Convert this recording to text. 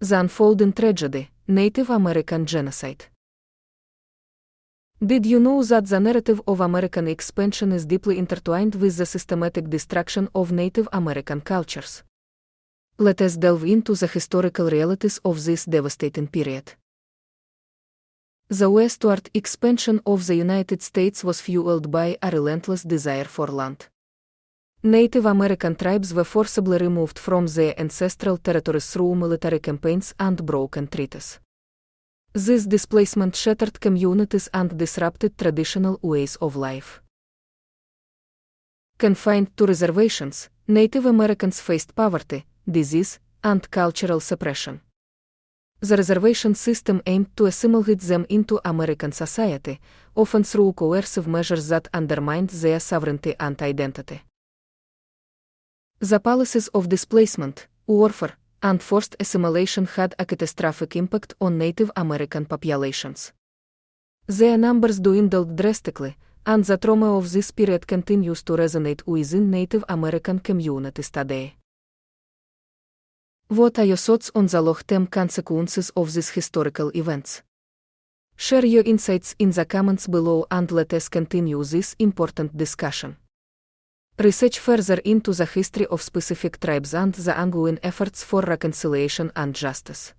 The Unfolding Tragedy Native American Genocide. Did you know that the narrative of American expansion is deeply intertwined with the systematic destruction of Native American cultures? Let us delve into the historical realities of this devastating period. The westward expansion of the United States was fueled by a relentless desire for land. Native American tribes were forcibly removed from their ancestral territories through military campaigns and broken treaties. This displacement shattered communities and disrupted traditional ways of life. Confined to reservations, Native Americans faced poverty, disease, and cultural suppression. The reservation system aimed to assimilate them into American society, often through coercive measures that undermined their sovereignty and identity. The policies of displacement, warfare, and forced assimilation had a catastrophic impact on Native American populations. Their numbers dwindled drastically, and the trauma of this period continues to resonate within Native American communities today. What are your thoughts on the long-term consequences of these historical events? Share your insights in the comments below and let us continue this important discussion. Research further into the history of specific tribes and the ongoing efforts for reconciliation and justice.